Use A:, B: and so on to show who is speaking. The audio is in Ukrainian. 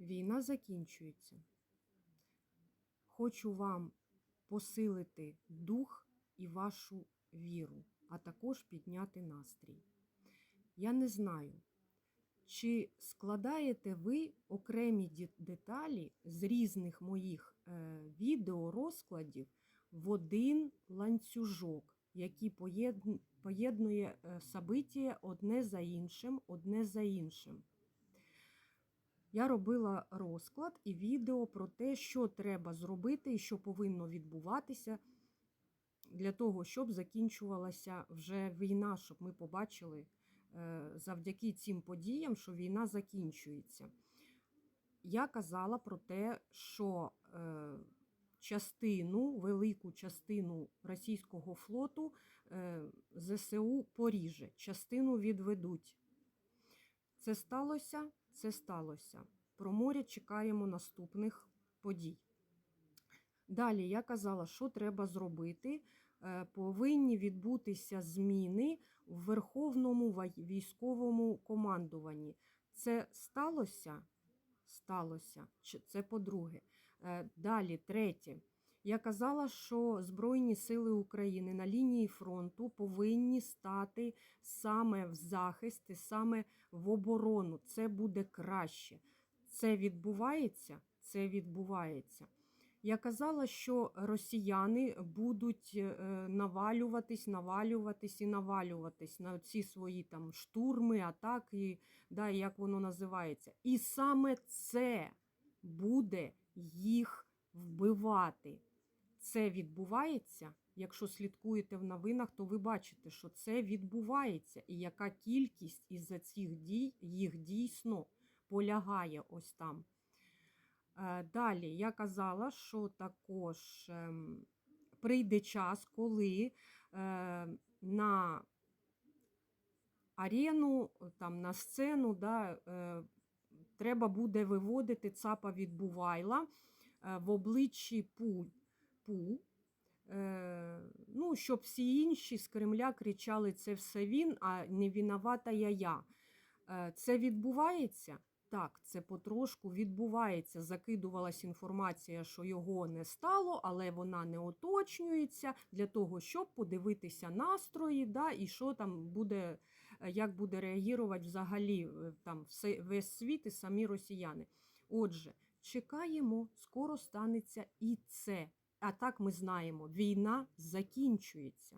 A: Війна закінчується. Хочу вам посилити дух і вашу віру, а також підняти настрій. Я не знаю, чи складаєте ви окремі деталі з різних моїх е, відеорозкладів в один ланцюжок, який поєдн- поєднує е, событія одне за іншим, одне за іншим. Я робила розклад і відео про те, що треба зробити і що повинно відбуватися для того, щоб закінчувалася вже війна, щоб ми побачили е, завдяки цим подіям, що війна закінчується. Я казала про те, що е, частину, велику частину російського флоту е, ЗСУ поріже, частину відведуть. Це сталося, це сталося. Про море чекаємо наступних подій. Далі я казала, що треба зробити. Е, Повинні відбутися зміни в Верховному військовому командуванні. Це сталося? Сталося. Це по-друге. Е, Далі, третє. Я казала, що Збройні сили України на лінії фронту повинні стати саме в захист і саме в оборону. Це буде краще. Це відбувається? Це відбувається. Я казала, що росіяни будуть е, навалюватись, навалюватись і навалюватись на ці свої там штурми, атаки, да, як воно називається. І саме це буде їх вбивати. Це відбувається. Якщо слідкуєте в новинах, то ви бачите, що це відбувається, і яка кількість із-за цих дій їх дійсно полягає ось там. Е, Далі я казала, що також ем, прийде час, коли е, на арену, там, на сцену да, е, треба буде виводити цапа від Бувайла е, в обличчі пу, пу е, ну, щоб всі інші з Кремля кричали це все він, а не виновата я я. Е, Це відбувається? Так, це потрошку відбувається. Закидувалась інформація, що його не стало, але вона не уточнюється для того, щоб подивитися настрої, да, і що там буде, е, як буде реагувати взагалі там весь світ і самі росіяни. Отже, чекаємо, скоро станеться і це. А так ми знаємо, війна закінчується.